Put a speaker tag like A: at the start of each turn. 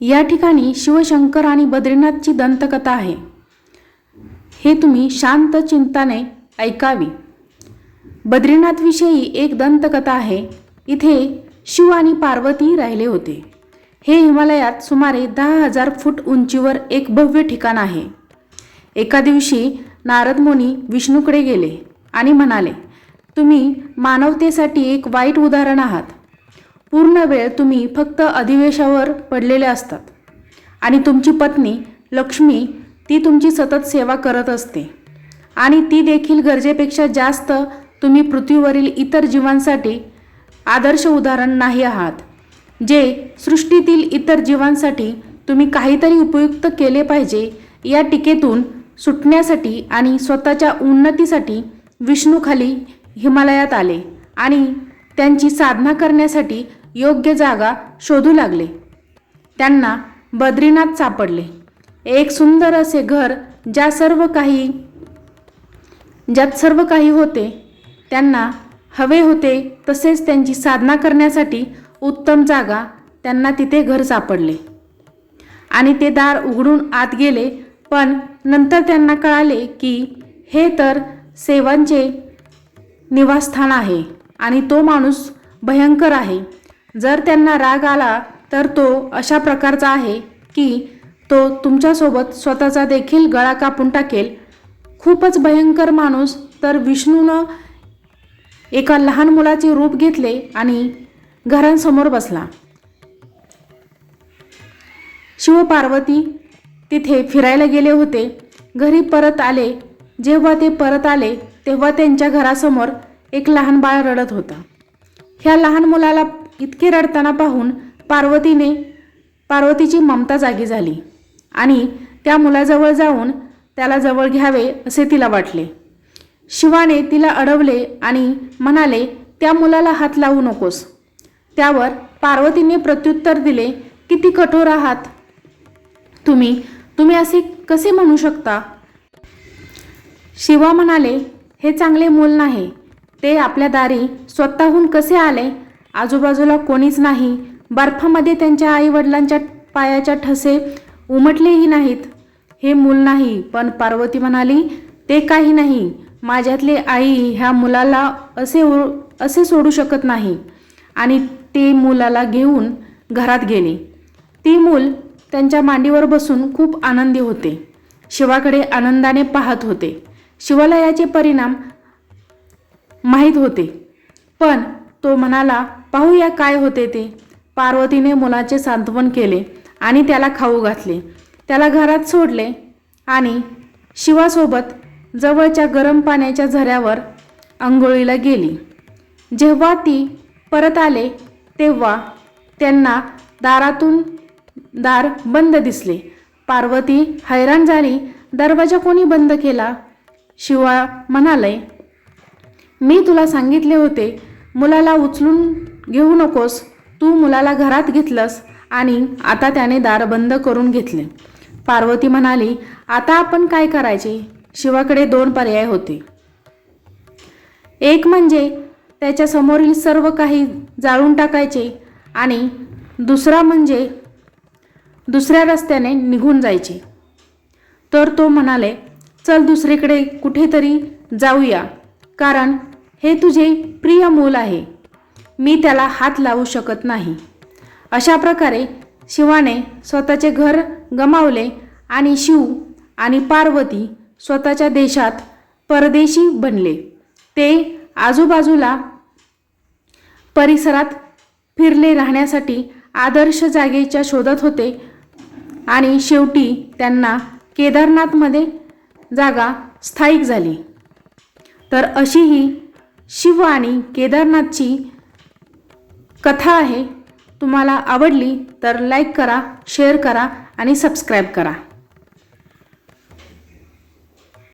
A: या ठिकाणी शिवशंकर आणि बद्रीनाथची दंतकथा आहे. हे तुम्ही शांत चिंताने ऐकावी. बद्रीनाथविषयी एक दंतकथा आहे. इथे शिव आणि पार्वती राहिले होते. हे हिमालयात सुमारे दहा हजार फूट उंचीवर एक भव्य ठिकाण आहे. एका दिवशी नारद मुनी विष्णूकडे गेले आणि म्हणाले तुम्ही मानवतेसाठी एक वाईट उदाहरण आहात. पूर्ण वेळ तुम्ही फक्त अधिवेशावर पडलेले असतात. आणि तुमची पत्नी लक्ष्मी ती तुमची सतत सेवा करत असते. आणि ती देखील गरजेपेक्षा जास्त तुम्ही पृथ्वीवरील इतर जीवांसाठी आदर्श उदाहरण नाही आहात जे सृष्टीतील इतर जीवांसाठी तुम्ही काहीतरी उपयुक्त केले पाहिजे या टीकेतून सुटण्यासाठी आणि स्वतःच्या उन्नतीसाठी विष्णूखाली हिमालयात आले आणि त्यांची साधना करण्यासाठी योग्य जागा शोधू लागले. त्यांना बद्रीनाथ सापडले. एक सुंदर असे घर ज्या सर्व काही ज्यात सर्व काही होते त्यांना हवे होते तसेच त्यांची साधना करण्यासाठी उत्तम जागा त्यांना तिथे घर सापडले. आणि ते दार उघडून आत गेले पण नंतर त्यांना कळाले की हे तर सेवांचे निवासस्थान आहे. आणि तो माणूस भयंकर आहे. जर त्यांना राग आला तर तो अशा प्रकारचा आहे की तो तुमच्यासोबत स्वतःचा देखील गळा कापून टाकेल. खूपच भयंकर माणूस तर विष्णूनं एका लहान मुलाचे रूप घेतले आणि घरांसमोर बसला. शिवपार्वती तिथे फिरायला गेले होते. घरी परत आले. जेव्हा ते परत आले तेव्हा त्यांच्या घरासमोर एक लहान बाळ रडत होता. ह्या लहान मुलाला इतके रडताना पाहून पार्वतीने पार्वतीची ममता जागी झाली आणि त्या मुलाजवळ जाऊन त्याला जवळ घ्यावे असे तिला वाटले. शिवाने तिला अडवले आणि म्हणाले त्या मुलाला हात लावू नकोस. त्यावर पार्वतीने प्रत्युत्तर दिले किती कठोर आहात. तुम्ही तुम्ही असे कसे म्हणू शकता? शिवा म्हणाले हे चांगले मूल नाही. ते आपल्या दारी स्वतःहून कसे आले? आजूबाजूला कोणीच नाही. बर्फामध्ये त्यांच्या आईवडिलांच्या पायाच्या ठसे उमटलेही नाहीत. हे मूल नाही पण पार्वती म्हणाली ते काही नाही. माझ्यातले आई ह्या मुलाला असे ओ असे सोडू शकत नाही. आणि ते मुलाला घेऊन घरात गेले. ती मूल त्यांच्या मांडीवर बसून खूप आनंदी होते. शिवाकडे आनंदाने पाहत होते. शिवाला याचे परिणाम माहीत होते. पण तो म्हणाला पाहूया काय होते ते. पार्वतीने मुलाचे सांत्वन केले आणि त्याला खाऊ घातले. त्याला घरात सोडले आणि शिवासोबत जवळच्या गरम पाण्याच्या झऱ्यावर आंघोळीला गेली. जेव्हा ती परत आले तेव्हा त्यांना दारातून दार बंद दिसले. पार्वती हैराण झाली दरवाजा कोणी बंद केला? शिवा म्हणाले मी तुला सांगितले होते मुलाला उचलून घेऊ नकोस तू मुलाला घरात घेतलंस आणि आता त्याने दार बंद करून घेतले. पार्वती म्हणाली आता आपण काय करायचे? शिवाकडे दोन पर्याय होते. एक म्हणजे त्याच्या समोरील सर्व काही जाळून टाकायचे आणि दुसरा म्हणजे दुसऱ्या रस्त्याने निघून जायचे. तर तो म्हणाले चल दुसरीकडे कुठेतरी जाऊया कारण हे तुझे प्रिय मूल आहे. मी त्याला हात लावू शकत नाही. अशा प्रकारे शिवाने स्वतःचे घर गमावले आणि शिव आणि पार्वती स्वतःच्या देशात परदेशी बनले. ते आजूबाजूला परिसरात फिरले राहण्यासाठी आदर्श जागेच्या शोधत होते आणि शेवटी त्यांना केदारनाथमध्ये जागा स्थायिक झाली. तर अशी ही शिव आणि केदारनाथची कथा आहे. तुम्हाला आवडली तर लाईक करा शेअर करा आणि सबस्क्राईब करा.